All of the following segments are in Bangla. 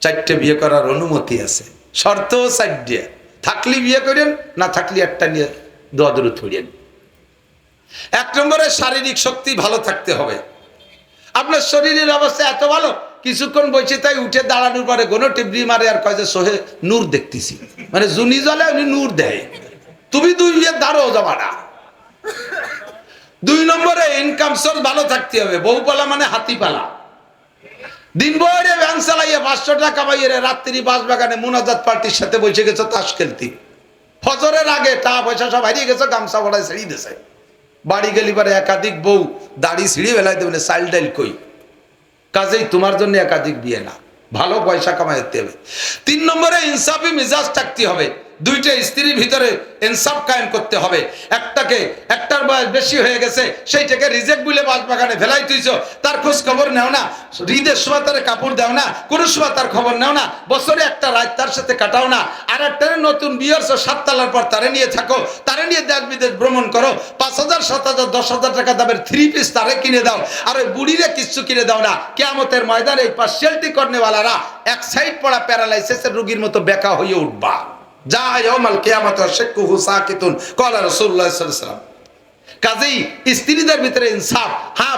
চারটে বিয়ে করার অনুমতি আছে। শর্ত চারটে। থাকলি বিয়ে করেন, না থাকলি একটা নিয়ে দোয়া দূরে এক নম্বরে শারীরিক শক্তি ভালো থাকতে হবে। আপনার শরীরের অবস্থা এত ভালো, কিছুক্ষণ বসে তাই উঠে দাঁড়ানোর পরে কোনো টিবরি মারে আর কয় যে, সোহে নূর দেখতেছি। মানে জুনি জলে উনি নূর দেয়। তুমি দুই বিয়ে দাঁড়ো যাবা না। দুই নম্বরে ইনকাম সোর্স ভালো থাকতে হবে। বউপালা মানে হাতিপালা। দিন বয়রে ভ্যান চালাইয়ে পাঁচশো টাকা রে, রাত্রি বাস বাগানে মোনাজাত পার্টির সাথে বসে গেছে তাস খেলতি। ফজরের আগে টাকা পয়সা সব হারিয়ে গেছে, গামছা ভরায় ছেড়ে দিয়েছে বাড়ি গেলি পরে একাধিক বউ দাড়ি সিঁড়ি বেলায় দেবে সাইল ডাইল কই? কাজেই তোমার জন্য একাধিক বিয়ে না, ভালো পয়সা কামাইতে হবে। তিন নম্বরে ইনসাফি, মিজাজ থাকতে হবে। দুইটা স্ত্রীর ভিতরে ইনসাফ কায়েম করতে হবে। একটাকে একটার বয়স বেশি হয়ে গেছে, সেইটাকে রিজেক্ট বলে বাস বাগানে ফেলাই তুইছ, তার খোঁজ খবর নেও না ঈদের সময় তার কাপড় দেও না, কোনো সময় তার খবর নেও না, বছরে একটা রাত তার সাথে কাটাও না, আর একটা নতুন বিয়ের সাত তালার পর তারে নিয়ে থাকো, তারে নিয়ে দেশ বিদেশ ভ্রমণ করো, পাঁচ হাজার, সাত হাজার, দশ হাজার টাকা দামের থ্রি পিস তারে কিনে দাও, আর ওই বুড়িরে কিচ্ছু কিনে দাও না। কেয়ামতের ময়দানে এই পার্সিয়ালটি করনেওয়ালারা এক সাইড পড়া প্যারালাইসিসের রোগীর মতো বেকা হয়ে উঠবা। যা কাজেই ভিতরে ইনসাফ হ্যাঁ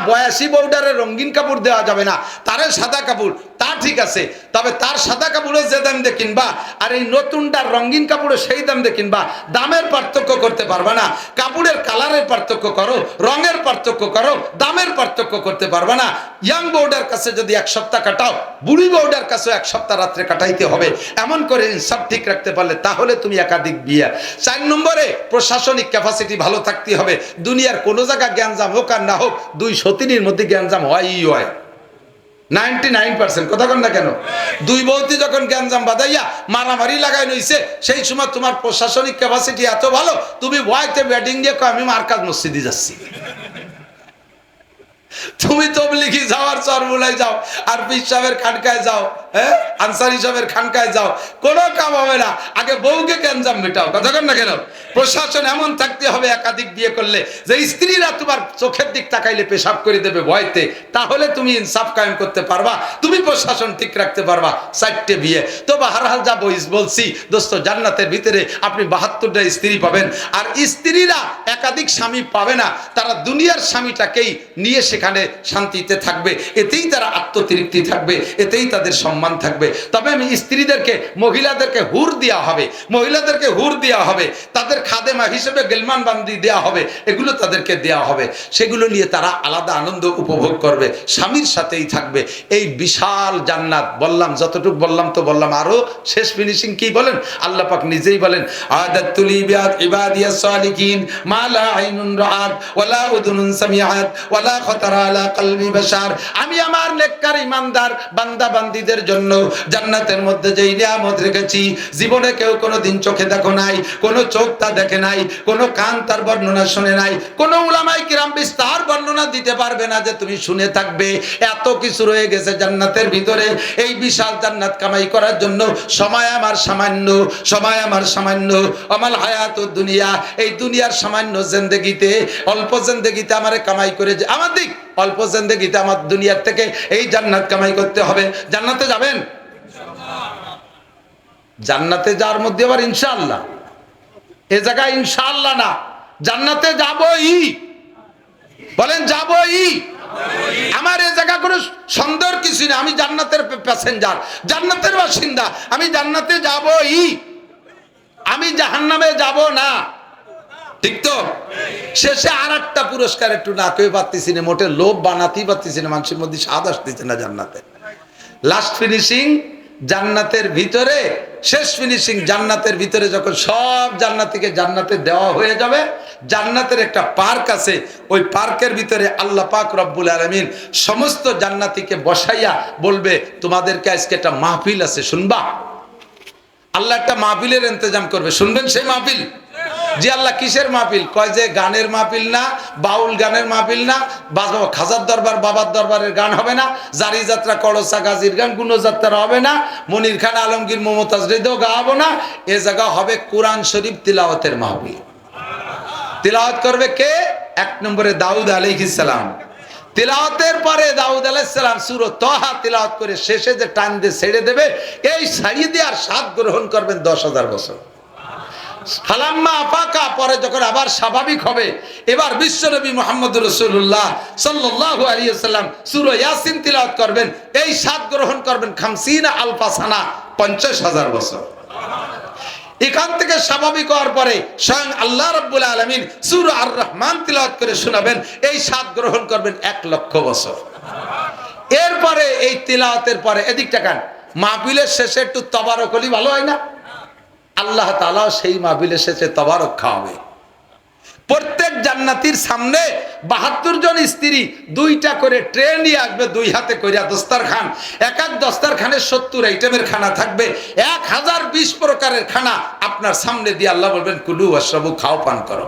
রঙিন কাপড় দেওয়া যাবে না, তারে সাদা কাপড়, তা ঠিক আছে, তবে তার সাদা কাপড়ে যে দাম দিয়ে কিনবা, আর এই নতুনটার রঙিন কাপড়ে সেই দাম দিয়ে কিনবা, দামের পার্থক্য করতে পারবা না, কাপড়ের কালারের পার্থক্য করো, রঙের পার্থক্য করো, দামের পার্থক্য করতে পারবা না ইয়াং বউডার কাছে যদি এক সপ্তাহ কাটাও, বুড়ি বউডার কাছে এক সপ্তাহ রাত্রে কাটাইতে হবে। এমন করে সব ঠিক রাখতে পারলে তাহলে তুমি একাধিক বিয়ে। চার নম্বরে, প্রশাসনিক ক্যাপাসিটি ভালো থাকতে হবে। দুনিয়ার কোনো জায়গা জ্ঞানজাম হোক আর না হোক, দুই সতিনীর মধ্যে জ্ঞানজাম হয়ই হয়। Ninety nine percent. কথা কন না কেন? দুই বৌতি যখন জ্ঞানজাম বাদাইয়া মারামারি লাগাই নইছে সেই সময় তোমার প্রশাসনিক ক্যাপাসিটি এত ভালো, তুমি ভয়তে ব্যাটিং দিয়ে আমি মার্কাজ মসজিদে যাচ্ছি। তুমি তবলিগি যাও আর চরমুলাই যাও, আর পীর সাহেবের খানকায় যাও হ্যাঁ? আনসারি সাহেবের খানকায় যাও। কোনো কাম হবে না। আগে বউকে গ্যাঞ্জাম মেটাও? কথা কন না কেন? প্রশাসন এমন থাকতে হবে, একাধিক বিয়ে করলে। যে স্ত্রীরা তোমার চোখের দিক তাকাইলে পেশাব করে দেবে ভয়তে, তাহলে তুমি ইনসাফ কায়েম করতে পারবা, তুমি প্রশাসন ঠিক রাখতে পারবা, চারটে বিয়ে। তো বাহারহাল যা বইস বলছি, দোস্ত, জান্নাতের ভিতরে আপনি বাহাত্তরটা স্ত্রী পাবেন। আর স্ত্রীরা একাধিক স্বামী পাবে না। তারা দুনিয়ার স্বামীটাকেই নিয়ে শান্তিতে থাকবে, এতেই তারা আত্মতৃপ্তি থাকবে, এতেই তাদের সম্মান থাকবে। তবে আমি স্ত্রীদেরকে, মহিলাদেরকে হুর দেওয়া হবে, মহিলাদেরকে হুর দেওয়া হবে, তাদের খাদেমা হিসেবে গেলমান বান্দি দেওয়া হবে, এগুলো তাদেরকে দেওয়া হবে। সেগুলো নিয়ে তারা আলাদা আনন্দ উপভোগ করবে, স্বামীর সাথেই থাকবে। এই বিশাল জান্নাত, বললাম, যতটুকু বললাম তো বললাম, আরও শেষ ফিনিশিং কি বলেন? আল্লাহ পাক নিজেই বলেন, আদাতুল ইবাদ আমি আমার নেককার ইমানদার বান্দা বান্দীদের জন্য জান্নাতের মধ্যে যেই নিয়ামত রেখেছি, জীবনে কেউ কোনো দিন চোখে দেখো নাই, কোনো চোখ তা দেখে নাই, কোনো কান তার বর্ণনা শুনে নাই, কোনো উলামাই বর্ণনা দিতে পারবে না যে তুমি শুনে থাকবে। এত কিছু রয়ে গেছে জান্নাতের ভিতরে। এই বিশাল জান্নাত কামাই করার জন্য সময় আমার সামান্য, সময় আমার সামান্য। আমাল হায়াত দুনিয়া, এই দুনিয়ার সামান্য জেন্দেগিতে, অল্প জেন্দেগিতে আমার কামাই করে যে আমার দিক অল্প জেন্দেগিতে আমার দুনিয়ার থেকে এই জান্নাত কামাই করতে হবে। জান্নাতে যাবেন? জান্নাতে যাওয়ার মধ্যে আবার ইনশাআল্লাহ। এ জায়গায় ইনশাআল্লাহ না। জান্নাতে যাবই। বলেন, যাবই। আমার এ জায়গা কোনো সন্দেহর কিছু না আমি জান্নাতের প্যাসেঞ্জার জান্নাতের বাসিন্দা। আমি জান্নাতে যাবই। আমি জাহান্নামে যাব না। ঠিক তো? শেষে আর একটা পুরস্কার একটু না কেউ পারতেছি না, মোটে লোভ বানাতেই পারতেছি না, মানুষের মধ্যে স্বাদ আসতেছে না জান্নাতে। লাস্ট ফিনিশিং জান্নাতের ভিতরে, শেষ ফিনিশিং জান্নাতের ভিতরে যখন সব জান্নাতিকে জান্নাতে দেওয়া হয়ে যাবে, জান্নাতের একটা পার্ক আছে, ওই পার্কের ভিতরে আল্লাহ পাক রব্বুল আলমিন সমস্ত জান্নাতিকে বসাইয়া বলবে, তোমাদেরকে আজকে একটা মাহফিল আছে, শুনবা? আল্লাহ একটা মাহফিলের ইন্তজাম করবে, শুনবেন সেই মাহফিল? জি আল্লাহ কিসের মাহফিল? কয় যে গানের মাহফিল না, বাউল গানের মাহফিল না খাজার দরবার, বাবার দরবারের গান হবে না, জারি যাত্রা, করসা গাজীর গান গুণযাত্রা হবে না, মনির খান, আলমগীর মমতাজ হৃদয় গাওয়াবো না, এ জায়গা হবে কোরআন শরীফ তিলাওয়াতের মাহফিল। তিলাওয়াত করবে কে? এক নম্বরে দাউদ আলাইহিস সালাম। তিলাওয়াতের পরে দাউদ আলাইসালাম সুর তহা তিলাওয়াত করে শেষে যে টান দিয়ে ছেড়ে দেবে, এই দিয়ে আর স্বাদ গ্রহণ করবেন দশ হাজার বছর। ফালাম্মা আপাকা পরে যখন আবার স্বাভাবিক হবে, এবার বিশ্বনবী মোহাম্মদ রসুল্লাহ সাল্লাহ আলিয়াল্লাম সুর ইয়াসিন তিলাওয়াত করবেন। এই স্বাদ গ্রহণ করবেন খামসিনা আলফাসানা, পঞ্চাশ হাজার বছর। এখান থেকে স্বাভাবিক হওয়ার পরে স্বয়ং আল্লাহ রব্বুল আলমিন সুর আর রহমান তিলাওয়াত করে শোনাবেন, এই স্বাদ গ্রহণ করবেন এক লক্ষ বছর। এরপরে এই তিলাওয়াতের পরে এদিক টাকান মাহবিলের শেষে একটু তবারক হলি ভালো হয় না? আল্লাহ তালাও সেই মাহবিলের শেষে তবারক খাওয়াবে। প্রত্যেক জান্নাতির সামনে বাহাত্তর জন স্ত্রী দুইটা করে ট্রেন আসবে, দুই হাতে করিয়া দস্তার খান এক এক দস্তার খানের সত্তর আইটেমের খানা থাকবে, এক হাজার বিশ প্রকারের খানা আপনার সামনে দিয়ে আল্লাহ বলবেন, কুলু অশ্রবু খাও, পান করো।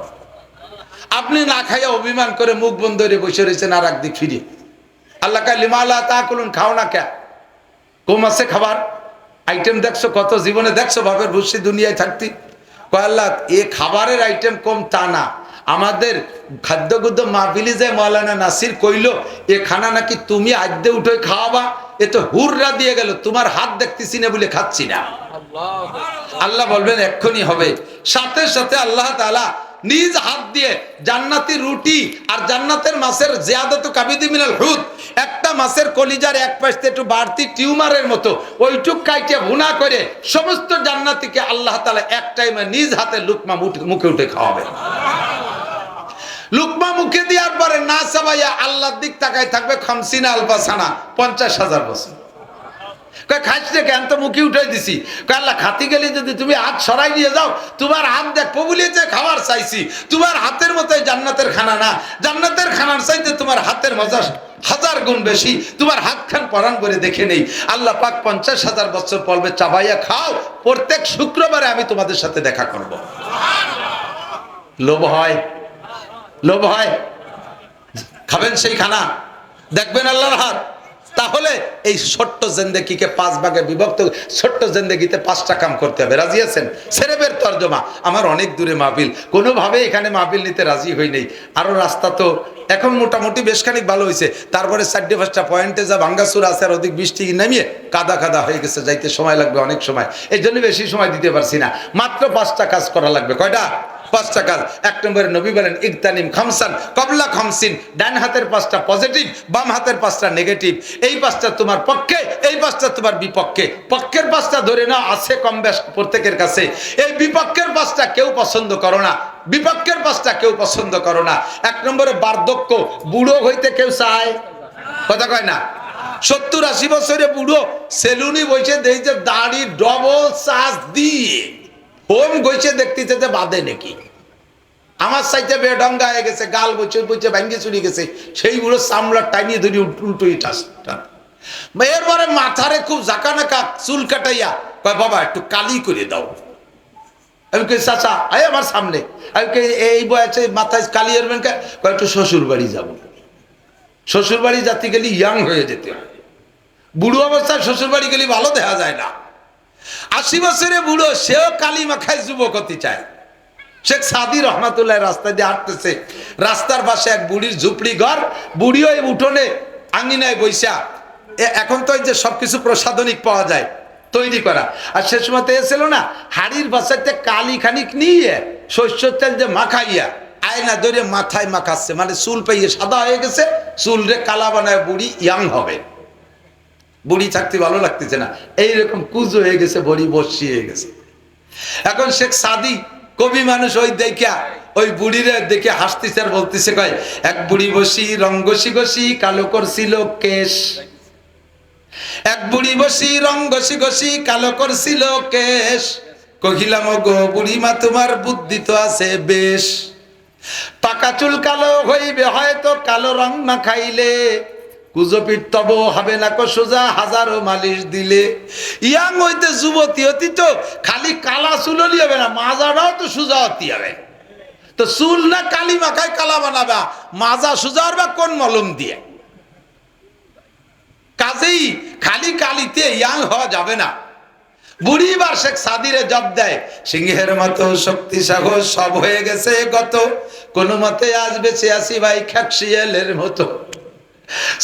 আপনি না খাইয়া অভিমান করে মুখ বন্ধ করে বসে রয়েছেন আর একদিক ফিরে আল্লাহ কালিমালা তা করুন খাও না কে? কম আছে খাবার? আইটেম দেখছ কত জীবনে দেখছ বাপের ভুসি দুনিয়ায় থাকতি? কয় আল্লাহ এ খাবারের আইটেম কম তা না। আমাদের খাদ্যগুদ্য মাহবিলি যে মৌলানা নাসির কইল এ খানা নাকি তুমি আদ্যে উঠে খাওয়াবা? এ তো হুররা দিয়ে গেল তোমার হাত দেখতেছি না বলে খাচ্ছি না। আল্লাহ বলবেন এক্ষুনি হবে। সাথে সাথে আল্লাহ তাআলা নিজ হাত দিয়ে জান্নাতি রুটি আর জান্নাতের মাছের জিয়াদত কাবিদি মিনাল হুদ। একটা মাছের কলিজার এক পাশে একটু বাড়তি টিউমারের মতো ওইটুক কাইটে ভুনা করে সমস্ত জান্নাতিকে আল্লাহ তাআলা এক টাইমে নিজ হাতে লুকমা মুখে উঠে খাওয়াবে। লুকমা মুখে দেওয়ার পরে না চাবাইয়া আল্লাহর দিক তাকায় থাকবে খামসিনা আলবাসানা পঞ্চাশ হাজার বছর। কয়, খাইছ কেন? তো মুখে উঠাই দিছি। কয়, আল্লাহ, খাতি গেলে যদি তুমি হাত সরাই নিয়ে যাও, তোমার হাত দেখব বলে খাবার চাইছি। তোমার হাতের মতোই জান্নাতের খানা না। জান্নাতের খানার চাইতে তোমার হাতের মজা হাজার গুণ বেশি। তোমার হাত খান পরাণ করে দেখে নেই। আল্লাহ পাক পঞ্চাশ হাজার বছর পর্বে চাবাইয়া খাও। প্রত্যেক শুক্রবারে আমি তোমাদের সাথে দেখা করব। লোভ হয়। লোভ হয়। খাবেন সেই খানা দেখবেন আল্লাহর হাত। তাহলে এই ছোট্ট জেন্দেগিকে পাঁচ ভাগে বিভক্ত ছোট্ট জেন্দেগিতে পাঁচটা কাম করতে হবে। রাজি আছেন? সেরেবের তর্জমা। আমার অনেক দূরে মাহফিল। কোনোভাবে এখানে মাহফিল নিতে রাজি হই নেই। আরও রাস্তা তো এখন মোটামুটি বেশ খানিক ভালো হয়েছে তারপরে চারটে পাঁচটা পয়েন্টে যা ভাঙ্গাসুর আছে আর অধিক বৃষ্টি নামিয়ে কাদা কাদা হয়ে গেছে। যাইতে সময় লাগবে অনেক সময়। এই জন্য বেশি সময় দিতে পারছি না। মাত্র পাঁচটা কাজ করা লাগবে। কয়টা? পাঁচটা কাজ এক নম্বরে নবী বলেন ইকতানিম খামসান, কবলা খামসিন। ডান হাতের পাঁচটা পজিটিভ বাম হাতের পাঁচটা নেগেটিভ এই পাঁচটা তোমার পক্ষে, এই পাঁচটা তোমার বিপক্ষে। পক্ষের পাঁচটা ধরে নাও, আছে কম বেশ প্রত্যেকের কাছে। এই বিপক্ষের পাঁচটা কেউ পছন্দ করো না। বিপক্ষের পাঁচটা কেউ পছন্দ করো না। এক নম্বরে বার্ধক্য, বুড়ো হইতে কেউ চায়? কথা কয় না। সত্তর আশি বছরে বুড়ো সেলুনি বসে যে দাড়ি ডবল চার্জ দিয়ে। হোম গইছে দেখতেছে যে বাদে নাকি। আমার সাইতে বেডঙ্গা হয়ে গেছে, গাল বইছে বইছে, ভাঙ্গে চুরি গেছে। সেই বুড়ো চামড়ার টাইনিয়ে ধরি উল্টো এরপরে মাথারে খুব জাকা নাকা চুল কাটাইয়া কয়, বাবা, একটু কালি করে দাও। আমি কে চাচা, আয় আমার সামনে। আমি কে এই বয়সে মাথায় কালি এরবেন কয়, একটু শ্বশুর বাড়ি যাব। শ্বশুর বাড়ি যাতে গেলে ইয়াং হয়ে যেতে হয়। বুড়ো অবস্থায় শ্বশুর বাড়ি গেলে ভালো দেখা যায় না। আশি বছরে বুড়ো, সেও কালী মাখায় যুবক হতে চায়। শেখ সাদি রহমাতুল্লাহ রাস্তা দিয়ে হাঁটতেছে। রাস্তার পাশে এক বুড়ির ঝুপড়ি ঘর বুড়ি ওই উঠোনে আঙিনায় বৈশা এখন তো যে সবকিছু প্রসাধনিক পাওয়া যায়, তৈরি করা। আর সে সময় এসেছিল না, হাড়ির বাসাতে কালি খানিক নিয়ে শস্যর তেল যে মাখাইয়া আয়না ধরে মাথায় মাখাচ্ছে মানে চুল পাইয়ে সাদা হয়ে গেছে, চুল রে কালা বানায় বুড়ি ইয়াং হবে। বুড়ি থাকতে ভালো লাগতেছে না। এইরকম কুজো হয়ে গেছে, বড়ি বসি হয়ে গেছে। এখন শেখ সাদি কবি মানুষ ওই দেখা ওই বুড়িরে দেখে হাসতেছে আর বলতেছে, কয়, এক বুড়ি বসি রং ঘষি ঘষি কালো করছিল কেশ। এক বুড়ি বসি রং ঘষি ঘষি কালো করছিল কেশ। কহিলাম গো বুড়িমা, তোমার বুদ্ধি তো আছে বেশ। পাকা চুল কালো হইবে, হয়তো কালো রং না খাইলে। কুজপির তব হবে না সোজা হাজারো মালিশ দিলে। ইয়াং হইতে যুবতী অতি তো খালি কালা চুললি হবে না, মাজাটাও তো সোজা হতে হবে। তো চুল না কালি মাখায় কালা বানাবা, মাজা সোজা বা কোন মলম দিয়ে? কাজেই খালি কালিতে ইয়াং হওয়া যাবে না। বুড়ি বার শেখ সাদিরে জব দেয়, সিংহের মতো শক্তি সাহস সব হয়ে গেছে গত। কোন মতে আজ বেঁচে আসি ভাই খ্যাকশিয়ালের মতো।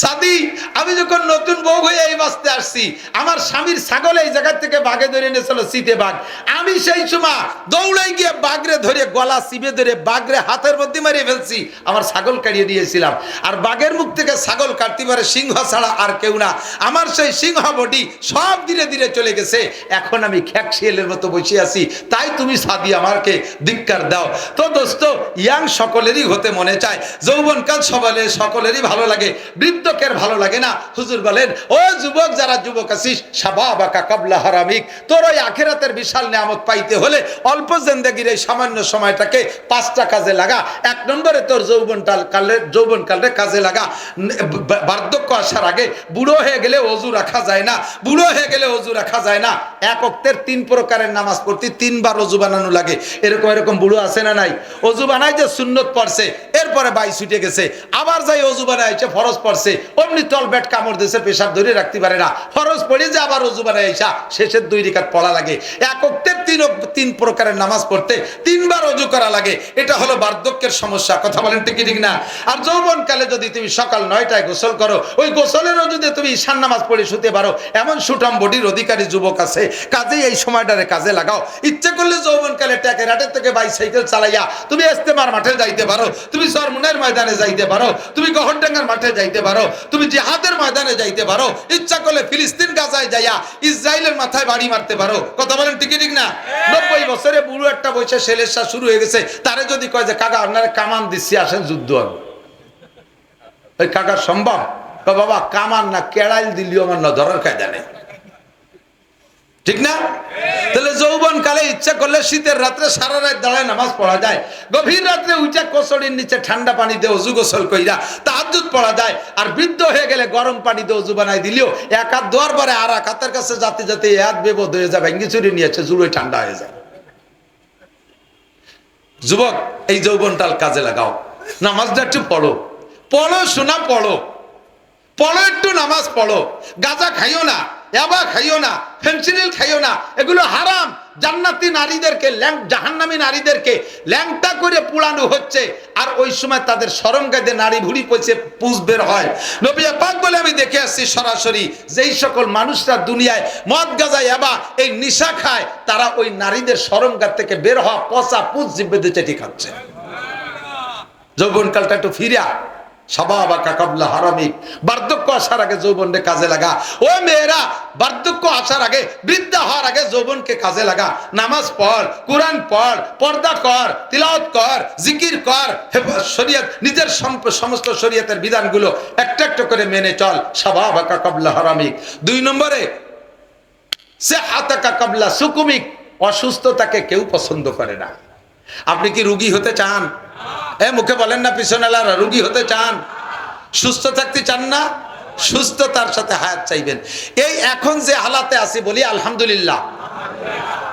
সাদি, আমি যখন নতুন বউ হয়ে এই বাঁচতে আসছি, আমার স্বামীর ছাগল এই জায়গা থেকে বাঘে ধরে এনেছিল, শীতে বাঘ। আমি সেই সময় দৌড়ে গিয়ে বাঘরে ধরে গলা চিবে ধরে বাঘরে হাতের মধ্যে মারিয়ে ফেলছি, আমার ছাগল কাটিয়ে দিয়েছিলাম। আর বাঘের মুখ থেকে ছাগল কাটতে পারে সিংহ ছাড়া আর কেউ না। আমার সেই সিংহ বডি সব ধীরে ধীরে চলে গেছে। এখন আমি খ্যাক শিয়ালের মতো বসে আছি। তাই তুমি সাদি আমাকে ধিক্কার দাও। তো দোস্ত, ইয়াং সকলেরই হতে মনে চায়। যৌবনকাল সবালে সকলেরই ভালো লাগে। বৃদ্ধকের ভালো লাগে না। হুজুর বলেন, ও যুবক, যারা যুবক আছিস সাবাবাকা কাবলা হারামিক, তোর ওই আখেরাতের বিশাল নিয়ামত পাইতে হলে অল্প জিন্দেগির এই সামান্য সময়টাকে পাঁচটা কাজে লাগা, এক নম্বরে তোর যৌবনকাল কালে, যৌবনকালে কাজে লাগা বার্ধক্য আসার আগে বুড়ো হয়ে গেলে অজু রাখা যায় না, বুড়ো হয়ে গেলে অজু রাখা যায় না। এক অক্তের তিন প্রকারের নামাজ পড়তে তিনবার অজু বানানো লাগে। এরকম এরকম বুড়ো আছে না নাই? অজু বানায় যে সুন্নত পড়ছে, এরপরে বাই ছুটে গেছে। আবার যাই অজু বানাইছে ফরজ পড়ছে। অমনি তল ব্যাট কামড় দিয়েছে, পেশাব ধরে রাখতে পারে না। ফরজ পড়ে যে আবার রজু বানাই আইসা, শেষের দুই রেখাত পড়া লাগে। এক তিন তিন প্রকারের নামাজ পড়তে তিনবার অজু করা লাগে। এটা হলো বার্ধক্যের সমস্যা। কথা বলেন ঠিক ঠিক না? আর যৌবনকালে যদি তুমি সকাল নয়টায় গোসল করো, ওই গোসলের যদি তুমি ঈশান নামাজ পড়ে শুতে পারো। এমন সুঠাম বডির অধিকারী যুবক আছে। কাজেই এই সময়টারে কাজে লাগাও। ইচ্ছে করলে যৌবনকালে ট্যাকের হাটের থেকে বাইসাইকেল চালাইয়া তুমি ইস্তেমার মাঠে যাইতে পারো। তুমি সরমুনের ময়দানে যাইতে পারো। তুমি গহরডাঙ্গার মাঠে যাইতে পারো। তুমি জিহাদের ময়দানে যাইতে পারো। ইচ্ছা করলে ফিলিস্তিন গাজায় যাইয়া ইসরায়েলের মাথায় বাড়ি মারতে পারো। কথা বলেন ঠিক ঠিক না? নব্বই বছরে বুড়ো একটা বয়সে সেলেসা শুরু হয়ে গেছে। তারে যদি কয় যে, কাকা, আপনারা কামান দিচ্ছি, আসেন যুদ্ধ হবে। ওই কাকা, সম্ভব? বাবা, কামান না, কেড়াইল দিলিও আমার না ধরার কায়দা নেই। ঠিক না? তাহলে যৌবন কালে ইচ্ছা করলে শীতের রাত্রে সারা রাত দাঁড়ায় নামাজ পড়া যায়। গভীর রাত্রে উইচা কোসড়ির নিচে ঠান্ডা পানিতে অজু গোসল কইরা তাহাজ্জুদ পড়া যায়। আর বৃদ্ধ হয়ে গেলে গরম পানিতে অজু বানাই দিলেও এক হাত পরে আর এক হাতের কাছে যাতে যাতে এক বেবদ হয়ে যায়, ভেঙ্গি চুরি নিয়েছে, জুড়ে ঠান্ডা হয়ে যায়। যুবক, এই যৌবনটাল কাজে লাগাও। নামাজটা একটু পড়ো। পড়ো, শোনা, পড়ো। পড়ো, একটু নামাজ পড়ো। গাঁজা খাইও না। এবা খাইও না ফেন্সিডিল খাইও না। এগুলো হারাম। জান্নাতি নারীদেরকে, ল্যাং জাহান্নামী নারীদেরকে ল্যাংটা করে পুড়ানো হচ্ছে। আর ওই সময় তাদের সরম গাইতে নারী ভুড়ি পচে পুষ বের হয়। নবিয়া পাক বলে, আমি দেখে আসছি সরাসরি, যেই সকল মানুষরা দুনিয়ায় মদ গাজা এবা, এই নিশা খায়, তারা ওই নারীদের সরম গাছ থেকে বের হওয়া পচা পুষ জিব্বেদে চেটি খাচ্ছে। যৌবনকালটা একটু ফিরিয়া সবাবা কাকাবলা হারামিক বার্ধক্য আসার আগে যৌবনকে কাজে লাগা। ও মেয়েরা বার্ধক্য আসার আগে, বৃদ্ধা হওয়ার আগে যৌবনকে কাজে লাগা। নামাজ পড়, কোরআন পড়, পর্দা কর কর, জিকির কর নিজের সমস্ত শরীয়তের বিধানগুলো একটা একটা করে মেনে চল। সবাবা কাকাবলা হারামিক দুই নম্বরে সে হাতাকা কাবলা সুকুমিক। অসুস্থতাকে কেউ পছন্দ করে না। আপনি কি রুগী হতে চান? এ মুখে বলেন না পিছনেলারা রুগী হতে চান। সুস্থ থাকতে চান না সুস্থতার সাথে হায়াত চাইবেন। এই এখন যে হালাতে আছি বলি আলহামদুলিল্লাহ।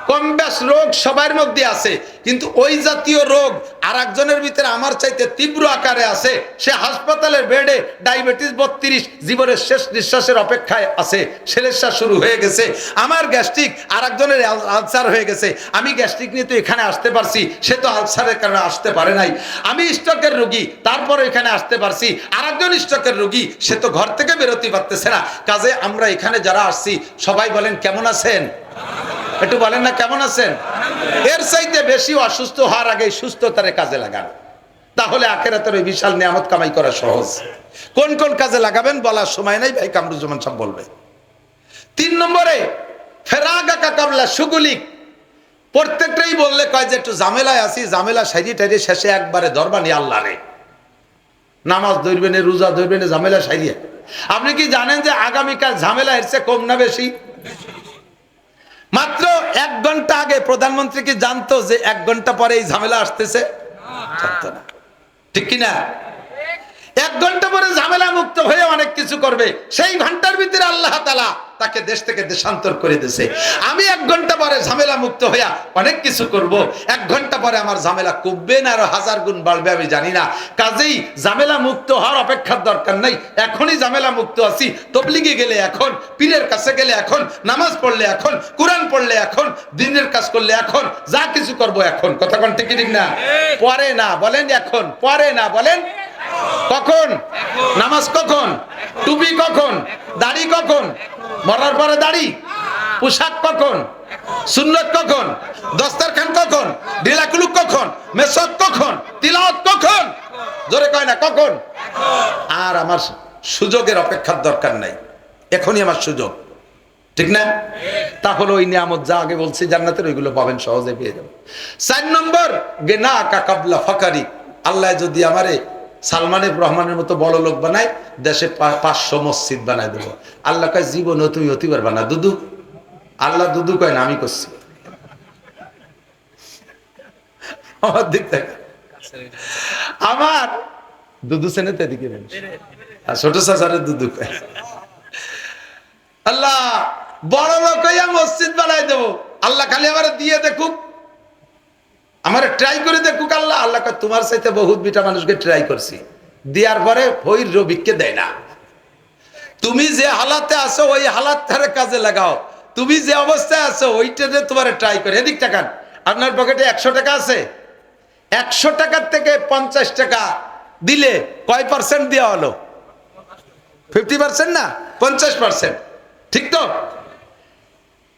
কম বেশ রোগ সবার মধ্যে আছে, কিন্তু ওই জাতীয় রোগ আর একজনের ভিতরে আমার চাইতে তীব্র আকারে আছে। সে হাসপাতালের বেডে ডায়াবেটিস বত্রিশ, জীবনের শেষ নিঃশ্বাসের অপেক্ষায় আছে। সেলেসা শুরু হয়ে গেছে। আমার গ্যাস্ট্রিক আর একজনের আলসার হয়ে গেছে। আমি গ্যাস্ট্রিক নিয়ে তো এখানে আসতে পারছি। সে তো আলসারের কারণে আসতে পারে নাই। আমি স্টকের রুগী, তারপর এখানে আসতে পারছি। আর একজন স্টকের রোগী, সে তো ঘর থেকে বেরোতে পারতেছে না। কাজে আমরা এখানে যারা আসছি, সবাই বলেন, কেমন আছেন? একটু বলেন না, কেমন আছেন? এর চাইতে বেশি অসুস্থ হওয়ার আগে সুস্থতারে কাজে লাগান। তাহলে আখেরাতের ওই বিশাল নিয়ামত কামাই করা সহজ। কোন কোন কাজে লাগাবেন বলার সময় নাই, ভাই কামরুজ্জামান সব বলবে। তিন নম্বরে, ফেরাগা কাকাবলা সুগুলিক প্রত্যেকটাই বললে কয় যে একটু ঝামেলায় আছি, ঝামেলা সাইডি টাইডি শেষে একবারে ধরবানি আল্লাহ রে। নামাজ ধরবেন রোজা ধরবেন ঝামেলা সাইডিয়া আপনি কি জানেন যে আগামীকাল ঝামেলা এর চেয়ে কম না বেশি? মাত্র এক ঘণ্টা আগে প্রধানমন্ত্রী কি জানতো যে এক ঘণ্টা পরে এই ঝামেলা আসতেছে? জানতো না। ঠিক কিনা? এক ঘণ্টা পরে ঝামেলা মুক্ত হয়ে অনেক কিছু করবে। সেই ঘণ্টার ভিতরে আল্লাহ তালা তাকে দেশ থেকে দেশান্তর করে দিছে আমি এক ঘণ্টা পরে ঝামেলা মুক্ত হইয়া অনেক কিছু করব। এক ঘণ্টা পরে আমার ঝামেলা কমবে না আরও হাজার গুণ বাড়বে আমি জানি না। কাজেই ঝামেলা মুক্ত হওয়ার অপেক্ষার দরকার নাই। এখনই ঝামেলা মুক্ত আছি। তবলিগে গেলে এখন পীরের কাছে গেলে এখন নামাজ পড়লে এখন কোরআন পড়লে এখন দিনের কাজ করলে এখন যা কিছু করব এখন। কথা কোন ঠিক ঠিক না? পরে না বলেন এখন। পরে না বলেন। কখন? নামাজ কখন? টুপি কখন? দাড়ি কখন? মরার পরে দাড়ি? পোশাক কখন? সুন্নত কখন? দস্তারখান কখন? ঢিলাকুলুক কখন? মেসক কখন? তিলাওয়াত কখন? জোরে কয় না, কখন? আর আমার সুযোগের অপেক্ষার দরকার নাই। এখনই আমার সুযোগ। ঠিক না? তাহলে ওই নিয়ামত যা আগে বলছি, জান্নাতের ওইগুলো পাবেন সহজে পেয়ে যাবেন। চার নম্বর, গেনা কাকাবলা ফাকারি। আল্লাহ যদি আমারে সালমানের রহমানের মতো বড় লোক বানায় দেশে পাঁচশো মসজিদ বানায় দেবো। আল্লাহ কয় জীবন তুমি অতি পারবা না দুদু, আল্লাহ দুদু কয় না, আমি করছি। আমার দিক থেকে। আমার দুদু এদিকে মানুষ। আর ছোট সাসারের দুদু কয়, আল্লাহ, বড় লোক মসজিদ বানাই দেবো। আল্লাহ খালি আমার দিয়ে দেখুক আমার ট্রাই করে দেখুক আল্লাহ আল্লাহ তোমার সাথে বহুত বিটা মানুষকে ট্রাই করছি। দেওয়ার পরে ওই রবিককে দেয় না। তুমি যে হালাতে আছো, ওই হালাত তারে কাজে লাগাও। তুমি যে অবস্থায় আছো ওইটাতে তোমার ট্রাই করে। এদিক টাকান আপনার পকেটে একশো টাকা আছে। একশো টাকার থেকে পঞ্চাশ টাকা দিলে কয় পার্সেন্ট দেওয়া হলো? ফিফটি পার্সেন্ট না? পঞ্চাশ পার্সেন্ট ঠিক তো?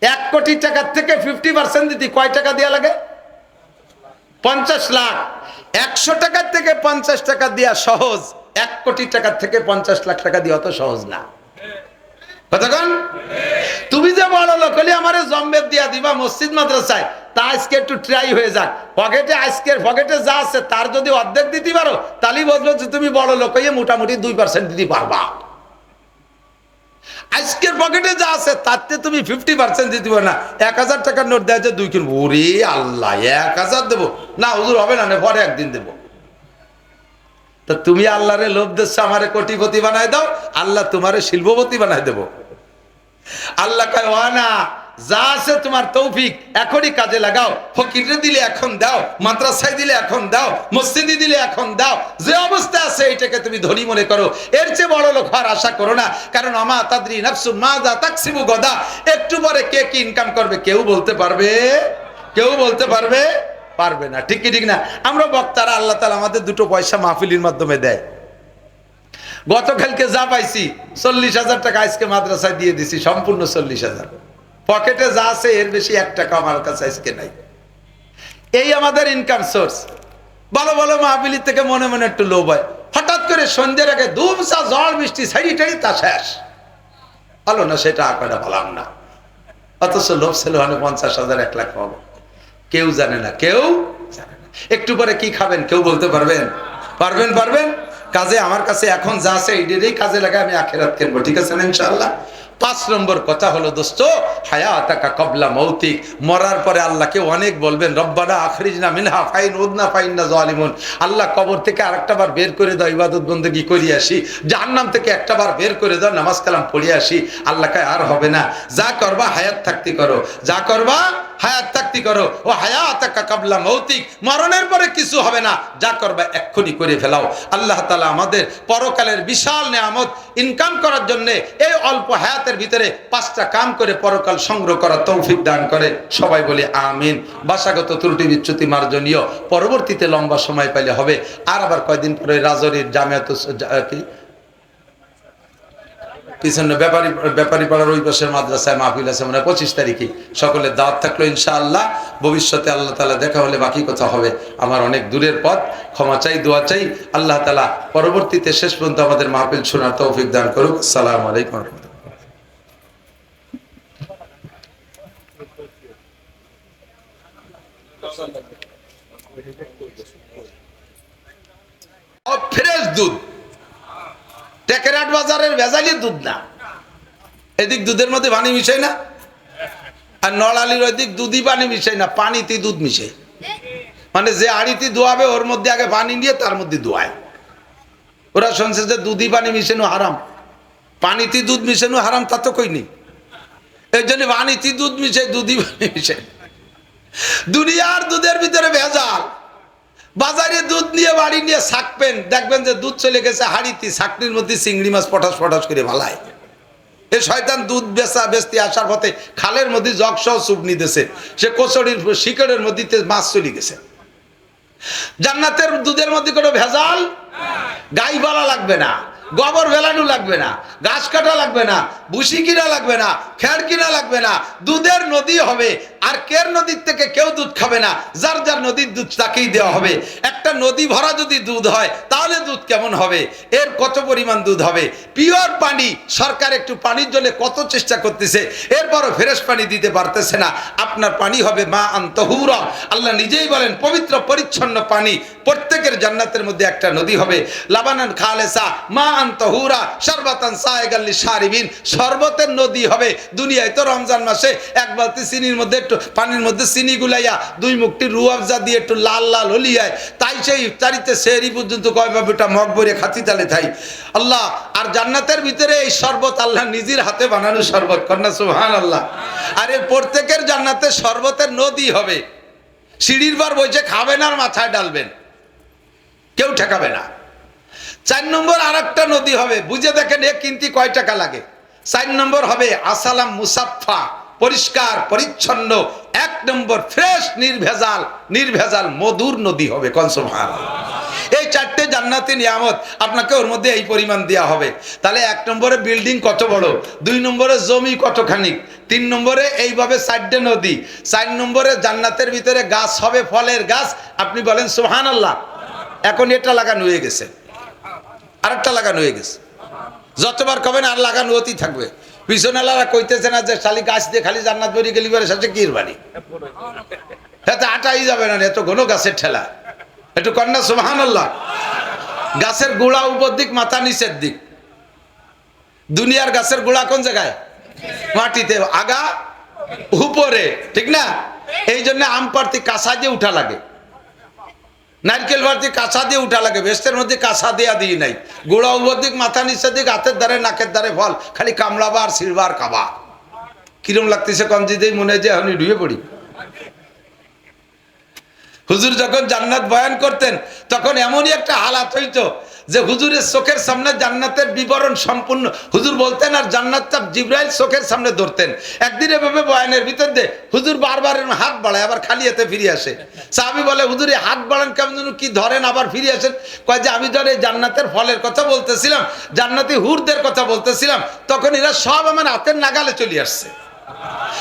এক কোটি টাকার থেকে ফিফটি পার্সেন্ট দিতে। কয় টাকা দেওয়া লাগে? পঞ্চাশ লাখ। একশো টাকার থেকে পঞ্চাশ টাকা দেওয়া সহজ। এক কোটি টাকার থেকে পঞ্চাশ লাখ টাকা দেওয়া অত সহজ না। কতক্ষণ তুমি যে বড় লোক হলে আমার জম্বের দিয়া দিবা মসজিদ, মাদ্রাসায়। তা আজকে একটু ট্রাই হয়ে যাক। পকেটে আজকের পকেটে যা আছে, তার যদি অর্ধেক দিতে পারো, তাহলেই বলব যে তুমি বড় লোক হয়ে মোটামুটি দুই পার্সেন্ট দিতে পারবা। আজকের পকেটে যা আছে তাতে তুমি ফিফটি পার্সেন্ট দিতে পারো না। এক হাজার টাকার নোট দেওয়া যে দুই কিনবো ওরে আল্লাহ এক হাজার দেবো। না হুজুর হবে না নে, পরে একদিন দেবো। তা তুমি আল্লাহরে লোভ দিচ্ছ আমারে কোটিপতি বানায় দাও আল্লাহ তোমারে শিল্পপতি বানায় দেবো। আল্লাহ কয় ওয়ানা যা আছে তোমার তৌফিক, এখনই কাজে লাগাও। ফকিরে দিলে এখন দাও, মাদ্রাসায় দিলে এখন দাও, মসজিদে দিলে এখন দাও। যে অবস্থা আছে এটাকে তুমি ধনী মনে করো। এর চেয়ে বড় লোক হওয়ার আশা করো না। কারণ আমা তাদরি নাফসু মাজা তাকসিবু গদা। একটু পরে কে কি ইনকাম করবে কেউ বলতে পারবে? কেউ বলতে পারবে? পারবে না। ঠিক কি ঠিক না? আমরা বক্তারা আল্লাহ তালা আমাদের দুটো পয়সা মাহফিলির মাধ্যমে দেয়। গতকালকে যা পাইছি, চল্লিশ হাজার টাকা আজকে মাদ্রাসায় দিয়ে দিছি, সম্পূর্ণ চল্লিশ হাজার। পকেটে যা আছে, এর বেশি এক টাকা আমার কাছে আজকে নাই। এই আমাদের ইনকাম সোর্স ভালো ভালো মাহবিলি থেকে মনে মনে একটু লোভ হয়। হঠাৎ করে সন্ধ্যের আগে ধুমসা ঝড় বৃষ্টি সাইডি টাইডি তা শেষ। ভালো না, সেটা আঁকাটা ভালাম না। অথচ লোভ ছিল মানে পঞ্চাশ হাজার, এক লাখ পাবো। কেউ জানে না, কেউ জানে না। একটু পরে কি খাবেন, কেউ বলতে পারবেন? পারবেন পারবেন? কাজে আমার কাছে এখন যা আছে এইটারই কাজে লাগে আমি আখেরাত কিনবো। ঠিক আছে না, ইনশাআল্লাহ? পাঁচ নম্বর কথা হলো, দোস্ত হায়া তাকা কবলা মৌতিক। মরার পরে আল্লাহকে অনেক বলবেন, রব্বানা আখরিজ না মিনহা ফাইন উদনা ফাইন না জালিমুন। আল্লাহ কবর থেকে আরেকটা বার বের করে দাও, ইবাদত বন্দী করি আসি। জাহান্নাম থেকে একটা বার বের করে দাও, নামাজ কালাম পড়ে আসি। আল্লাহকে আর হবে না। যা করবা হায়াত থাকতে করো। যা করবা হায়াত থাকতে করো। ও হায়াত কাবলা মৌতিক, মরণের পরে কিছু হবে না। যা করবা এক্ষুনি করে ফেলাও। আল্লাহ তালা আমাদের পরকালের বিশাল নেয়ামত ইনকাম করার জন্য এই অল্প হায়াতের ভিতরে পাঁচটা কাম করে পরকাল সংগ্রহ করার তৌফিক দান করে। সবাই বলে আমিন। ভাষাগত ত্রুটি বিচ্যুতি মার্জনীয়। পরবর্তীতে লম্বা সময় পাইলে হবে। আর আবার কয়দিন পরে রাজরির জামিয়াত কি? পিছনে ব্যাপারী ব্যাপারী পাড়ার ওই পাশের মাদ্রাসায় মাহফিল আছে মানে পঁচিশ তারিখে। সকলের দাওয়াত থাকল ইনশাআল্লাহ। ভবিষ্যতে আল্লাহ তালা দেখা হলে বাকি কথা হবে। আমার অনেক দূরের পথ। ক্ষমা চাই, দোয়া চাই। আল্লাহ তালা পরবর্তীতে শেষ পর্যন্ত আমাদের মাহফিল শোনার তৌফিক দান করুক। সালাম আলাইকুম। ফ্রেশ দুধ। টেকেরাট বাজারের ভেজালি দুধ না। এদিক দুধের মধ্যে পানি মিশাই না। আর নড়ালির ওইদিক দুধই পানি মিশাই না, পানিতে দুধ মিশাই মানে যে আড়িতে ধোয়াবে, ওর মধ্যে আগে পানি নিয়ে তার মধ্যে ধোয়ায়। ওরা শুনছে যে দুধই পানি মিশানো হারাম। পানিতে দুধ মিশানো হারাম, তা তো কই কইনি। এই জন্য পানিতে দুধ মিশে দুধই পানি মিশে দুনিয়ার দুধের ভিতরে ভেজাল। বাজারে দুধ নিয়ে বাড়ি নিয়ে শাকবেন দেখবেন যে দুধ চলে গেছে হাড়িতে শাকনির মধ্যে চিংড়ি মাছ পটাশ পটাশ করে ভালায়। এ শয়তান দুধ বেচা বেচতে আসার পথে খালের মধ্যে জগসহ চুপ নিতেছে। সে কচড়ির শিকড়ের মধ্যে মাছ চলে গেছে। জান্নাতের দুধের মধ্যে কোনো ভেজাল? গাই বলা লাগবে না। গোবর ভেলানো লাগবে না, গাছ কাটা লাগবে না বুসি কিনা লাগবে না খেয়ার কিনা লাগবে না, দুধের নদী হবে, আর কের নদীর থেকে কেউ দুধ খাবে না, যার যার নদীর দুধ তাকেই দেওয়া হবে। একটা নদী ভরা যদি দুধ হয়, তাহলে দুধ কেমন হবে? এর কত পরিমাণ দুধ হবে? পিওর পানি, সরকার একটু পানির জন্য কত চেষ্টা করতেছে, এরপরও ফ্রেশ পানি দিতে পারতেছে না। আপনার পানি হবে মা আন্তহুরা। আল্লাহ নিজেই বলেন, পবিত্র, পরিচ্ছন্ন পানি প্রত্যেকের জান্নাতের মধ্যে একটা নদী হবে। লাবানান খালেসা, মা আন্তহুরা সর্বাতান সাহেগাল্লি সারিবিন শরবতের নদী হবে। দুনিয়ায় তো রমজান মাসে এক বালতি চিনির মধ্যে একটু, পানির মধ্যে চিনি গুলাইয়া দুই মুখটি রুয়াবজা দিয়ে একটু লাল লাল হলিয়ায় তাই সেই ইফতারিতে সেহরি পর্যন্ত কয় বাবুটা ভরে খাতি তালে থাই। আল্লাহ, আর জান্নাতের ভিতরে এই শরবত আল্লাহ নিজের হাতে বানানো শরবত কন্যা সুহান আল্লাহ আর এর প্রত্যেকের জান্নাতে শরবতের নদী হবে। সিঁড়ির পর বইছে খাবেন আর মাথায় ডালবেন। কেউ ঠেকাবে না। চার নম্বর আর একটা নদী হবে। বুঝে দেখেন এ কিনতে কয় টাকা লাগে? চার নম্বর হবে আসালাম মুসাফা পরিষ্কার, পরিচ্ছন্ন। এক নম্বর ফ্রেশ, নির্ভেজাল নির্ভেজাল, মধুর নদী হবে কনসোভার এই চারটে জান্নাতি নিয়ামত আপনাকে ওর মধ্যে এই পরিমাণ দেওয়া হবে। তাহলে এক নম্বরে বিল্ডিং কত বড়? দুই নম্বরে জমি কতখানি? তিন নম্বরে এইভাবে চারটে নদী। চার নম্বরে জান্নাতের ভিতরে গাছ হবে, ফলের গাছ। আপনি বলেন সোহান আল্লাহ এখন এটা লাগানো হয়ে গেছে। আরেকটা লাগানো হয়ে গেছে। যতবার কবেন আর লাগানো হতেই থাকবে। পিছনেলারা কইতেছে না যে শালি গাছ দিয়ে খালি জান্নাত বেরিয়ে গেলি পরে সাথে কির বাড়ি? এতে আটাই যাবে না এত ঘন গাছের ঠেলা। একটু কন্যা সুবাহান গাছের গোড়া উপর দিক, মাথা নিচের দিক। দুনিয়ার গাছের গোড়া কোন জায়গায়? মাটিতে। আগা উপরে, ঠিক না? এই জন্য আম পাড়তি কাঁচা দিয়ে উঠা লাগে। নারকেল ভারতি কাঁচা দিয়ে উঠা লাগে বেস্টের মধ্যে কাঁচা দেয়া দিই নাই। গোড়া উপর দিক, মাথা নিচের দিক, হাতের দ্বারে, নাকের দ্বারে ফল, খালি কামড়াবা আর সিলবার খাবা কিরম লাগতেছে কঞ্জিতেই মনে হয় যে এখন ডুবে পড়ি। হুজুর যখন জান্নাত বয়ান করতেন, তখন এমনই একটা হালাত হইতো যে হুজুরের চোখের সামনে জান্নাতের বিবরণ সম্পূর্ণ। হুজুর বলতেন, আর জান্নাতটা জিব্রাইল চোখের সামনে ধরতেন। একদিন এভাবে বয়ানের ভিতর দিয়ে হুজুর বারবার হাত বাড়ায়, আবার খালি হাতে ফিরে আসে। সাহাবি বলে, হুজুর হাত বাড়ান কেমন যেন কি ধরেন, আবার ফিরে আসেন। কয় যে, আমি ধর জান্নাতের ফলের কথা বলতেছিলাম, জান্নাতি হুরদের কথা বলতেছিলাম। তখন এরা সব আমার হাতের নাগালে চলে আসছে।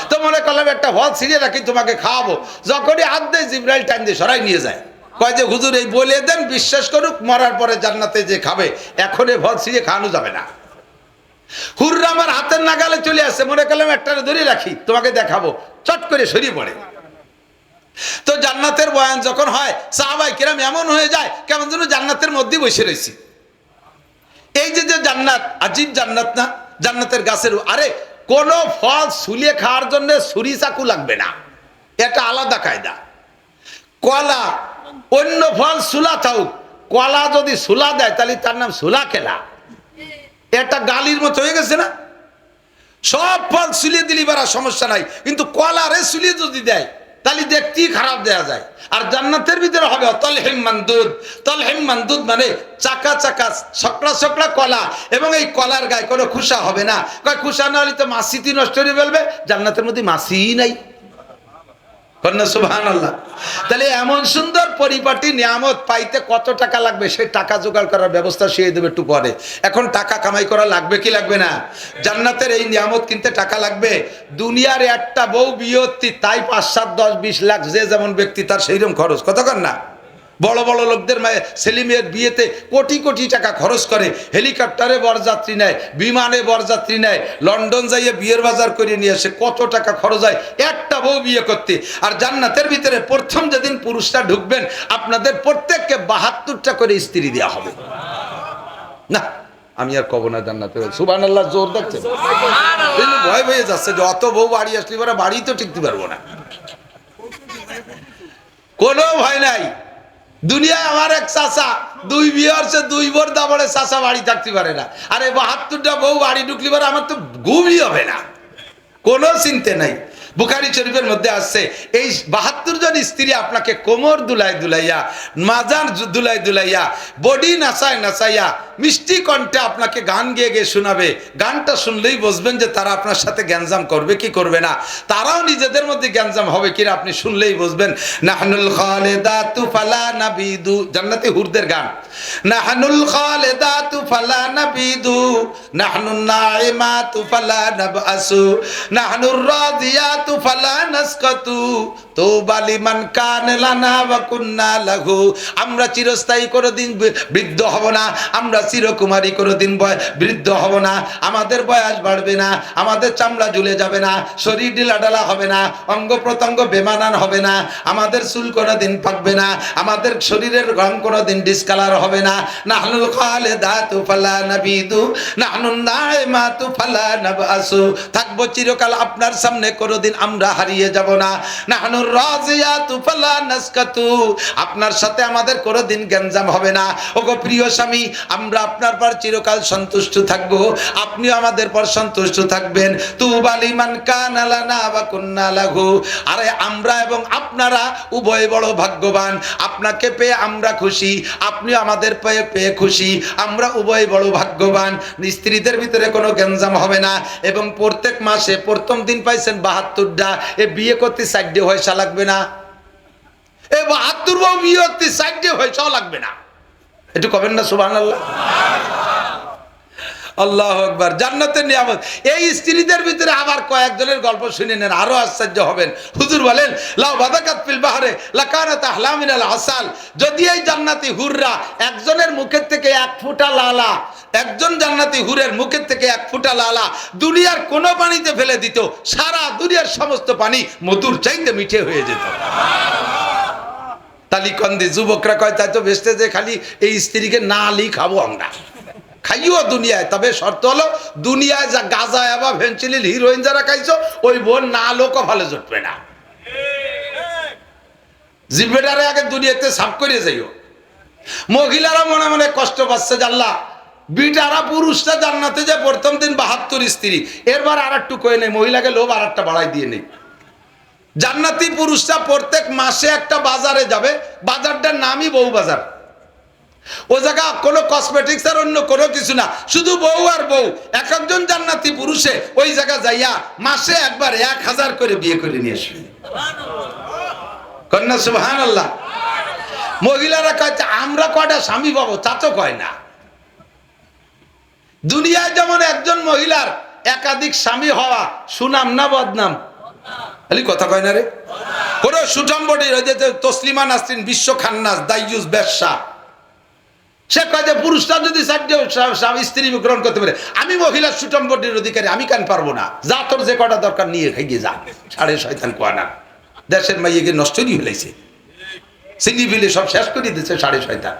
তো মনে করলাম, একটা ফল ছিঁড়ে রাখি, তোমাকে খাওয়াবো। যখনই হাত দেয় জিব্রাইল টাইম দিয়ে সরাই নিয়ে যায়। কয় যে, হুজুর, এই বলে দেন, বিশ্বাস করুক, মরার পরে জান্নাতে যে খাবে এখন এই ফল ছিঁড়ে খাওয়ানো যাবে না। হুররা আমার হাতের নাগালে চলে আসে, মনে করলাম একটা ধরে রাখি, তোমাকে দেখাবো, চট করে সরিয়ে পড়ে। তো জান্নাতের বয়ান যখন হয়, সাহাবাই কিরাম এমন হয়ে যায়, কেমন যেন জান্নাতের মধ্যে বসে রয়েছি। এই যে যে জান্নাত, আজীব জান্নাত না, জান্নাতের গাছের আরে, কোনো ফল সুলিয়ে খাওয়ার জন্য ছুরি চাকু লাগবে না। এটা আলাদা কায়দা। কলা অন্য ফল সুলা থাকুক কলা যদি সুলা দেয়, তাহলে তার নাম সুলা খেলা। এটা গালির মতো হয়ে গেছে না? সব ফল সুলিয়ে দিলি বারা সমস্যা নাই। কিন্তু কলারে সুলিয়ে যদি দেয়, তাহলে দেখতেই খারাপ দেয়া যায়। আর জান্নাতের ভিতরে হবে তলহিম মান্দুদ। তলহিম মান্দুদ মানে চাকা চাকা সকড়া সকড়া কলা। এবং এই কলার গায়ে কোনো খুশা হবে না। কয়, খুশা না হলে তো মাসিতি নষ্ট করে ফেলবে। জান্নাতের মধ্যে মাসিই নাই। তাহলে এমন সুন্দর পরিপাটি নিয়ামত পাইতে কত টাকা লাগবে? সেই টাকা জোগাড় করার ব্যবস্থা সে দেবে একটু পরে। এখন টাকা কামাই করা লাগবে কি লাগবে না? জান্নাতের এই নিয়ামত কিনতে টাকা লাগবে। দুনিয়ার একটা বউ বিয়ত্তি তাই পাঁচ, সাত, দশ, বিশ লাখ যে যেমন ব্যক্তি, তার সেইরকম খরচ। কতক্ষণ না। বড় বড় লোকদের মায়ের সেলিমের বিয়েতে কোটি কোটি টাকা খরচ করে হেলিকপ্টারে বরযাত্রী নেয় বিমানে বরযাত্রী নেয় লন্ডন যাইয়ে বিয়ের বাজার করে নিয়ে আসে কত টাকা খরচ হয় একটা বউ বিয়ে করতে। আর জান্নাতের ভিতরে প্রথম যেদিন পুরুষরা ঢুকবেন আপনাদের প্রত্যেককে বাহাত্তরটা করে স্ত্রী দেওয়া হবে। না আমি আর কব না জান্নাতে সুবান আল্লাহ জোর কিন্তু ভয় হয়ে যাচ্ছে যে অত বউ বাড়ি আসলে বাড়ি তো টিকতে পারব না। কোনো ভয় নাই। দুনিয়ায় আমার এক চাষা দুই বিয়ে হচ্ছে দুই বোর দাবড়ে চাষা বাড়ি থাকতে পারে না। আরে বাহাত্তরটা বউ বাড়ি ঢুকলি পারে আমার তো ঘুমই হবে না। কোনো চিন্তে নাই। বুখারি শরীফের মধ্যে আসছে এই বাহাত্তর জন স্ত্রী আপনাকে কোমর দুলাই দুলাইয়া, মাজার দুলাই দুলাইয়া, বডি নাচায় নাচাইয়া, মিষ্টি কণ্ঠে আপনাকে গান গেয়ে গিয়ে শোনাবে। গানটা শুনলেই বুঝবেন যে তারা আপনার সাথে গ্যাঞ্জাম করবে কি করবে না। তারাও নিজেদের মধ্যে গ্যাঞ্জাম হবে কিনা আপনি শুনলেই বুঝবেন। খালেদাতু ফালা নাবিদু, জান্নাতি হুরদের গান। নাহনুল ফালা নাবিদু ফালা রাদিয়াতু ফালা নাসকাতু, তৌবা লিমান কান লানা ওয়া কুন্না লাহু। আমরা চিরস্থায়ী কোনোদিন বৃদ্ধ হব না, আমরা চিরকুমারী কোনোদিন বৃদ্ধ হব না। আমাদের বয়স বাড়বে না, আমাদের চামড়া ঝুলে যাবে না, শরীর ঢিলাঢালা হবে না, অঙ্গ প্রত্যঙ্গ বেমানান হবে না, আমাদের চুল কোনোদিন পাকবে না, আমাদের শরীরের রং কোনোদিন ডিসকালার হবে না। নাহনুল খালেদাতু ফালা নাবিদু, নাহনুন নাইমাতু ফালা নাবআসু থাকব চিরকাল আপনার সামনে, কোনোদিন আমরা হারিয়ে যাব না। নাহনুর রাজিয়াতু ফালা নাসকাতু, আপনার সাথে আমাদের কোনোদিন গ্যাঞ্জাম হবে না। ওগো প্রিয় স্বামী, আমরা আপনার পর চিরকাল সন্তুষ্ট থাকব। আপনিও আমাদের পর সন্তুষ্ট থাকবেন। তু বালিমান কানালানা বা কুন্না লাঘু আরে আমরা এবং আপনারা উভয় বড় ভাগ্যবান। আপনাকে পেয়ে আমরা খুশি আপনি আমাদের পেয়ে পেয়ে খুশি। আমরা উভয় বড় ভাগ্যবান, স্ত্রীদের ভিতরে কোনো গ্যাঞ্জাম হবে না। এবং প্রত্যেক মাসে প্রথম দিন পাইছেন বাহাত্তরটা। এ বিয়ে করতে সাইডে পয়সা লাগবে না। এ বাহাত্তর বাবু বিয়ে করতে সাইডে পয়সাও লাগবে না। একটু কবেন না সুবাহ আল্লাহ আল্লাহ আকবার, জান্নাতের নিয়ামত। এই স্ত্রীদের ভিতরে আবার কয়েকজনের গল্প শুনে নেন, আরও আশ্চর্য হবেন। হুজুর বলেন, লাউ বাদাকাত ফিল বাহারে, লাকানাত আহলামিন আল আসাল। যদি এই জান্নাতি হুররা একজনের মুখের থেকে এক ফুটা লালা, একজন জান্নাতি হুরের মুখের থেকে এক ফুটা লালা দুনিয়ার কোন পানিতে ফেলে দিত, সারা দুনিয়ার সমস্ত পানি মধুর চাইতে মিঠে হয়ে যেত। তালিকন্দি যুবকরা কয়, তাই তো বেসতে যে খালি এই স্ত্রীকে না আলি খাব আমরা। খাইও দুনিয়ায়। তবে শর্ত হলো, দুনিয়ায় যা গাজা বা ভেন্সিলিল হিরোইন যারা খাইছো, ওই বোন না লোকও ভালো জুটবে না। জিব্বেটারে আগে দুনিয়াতে সাফ করে যাইও। মহিলারা মনে মনে কষ্ট পাচ্ছে জাল্লা বিটারা পুরুষটা জান্নাতে যে প্রথম দিন বাহাত্তর স্ত্রী এরবার আর একটু কয়ে নেই, মহিলাকে লোভ আর একটা বাড়াই দিয়ে নেই। জান্নাতি পুরুষরা প্রত্যেক মাসে একটা বাজারে যাবে, বাজারটার নামই বউ বাজার ও জায়গা, কোনো কসমেটিক্স আর অন্য কোনো কিছু না। শুধু বউ আর বউ। এক একজন জান্নাতি পুরুষে ওই জায়গা যাইয়া মাসে একবার এক হাজার করে বিয়ে করে নিয়ে আসবে। কন্যা সুবহান আল্লাহ মহিলারা কয় আমরা কয়টা স্বামী পাবো? তা তো কয় না। দুনিয়ায় যেমন একজন মহিলার একাধিক স্বামী হওয়া সুনাম না বদনাম, খালি কথা কয় না রে? কোন ওই যে তসলিমা নাসরিন, বিশ্ব খান্নাস, দাইয়ুস, ব্যবসা। সে কয় যে পুরুষরা যদি স্বামী স্ত্রী গ্রহণ করতে পারে, আমি মহিলার সুঠাম্বটির অধিকারী, আমি কেন পারব না। যা তোর যে কটা দরকার নিয়ে খাইয়ে যা। সাড়ে শয়তান কোয়া না দেশের মাইয়েকে নষ্টই ফেলেছে সিনি ফিলে সব শেষ করে দিচ্ছে সাড়ে শয়তান।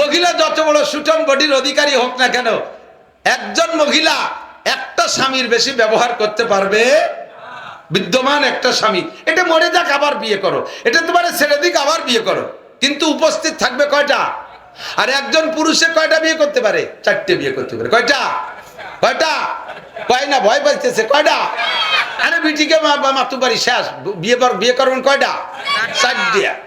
মহিলা যত বড় সুটম বডির অধিকারী হোক না কেন, একজন মহিলা একটা স্বামীর বেশি ব্যবহার করতে পারবে? বিদ্যমান একটা স্বামী। এটা মরে যাক, আবার বিয়ে করো। এটা তোমার ছেড়ে দিক, আবার বিয়ে করো। কিন্তু উপস্থিত থাকবে কয়টা? আর একজন পুরুষে কয়টা বিয়ে করতে পারে? চারটে বিয়ে করতে পারে। কয়টা? কয়টা? কয় না, ভয় পাইতেছে। কয়টা? আরে বিটিকে মাতু পারি শেষ। বিয়ে বিয়ে করবেন কয়টা? চারটে।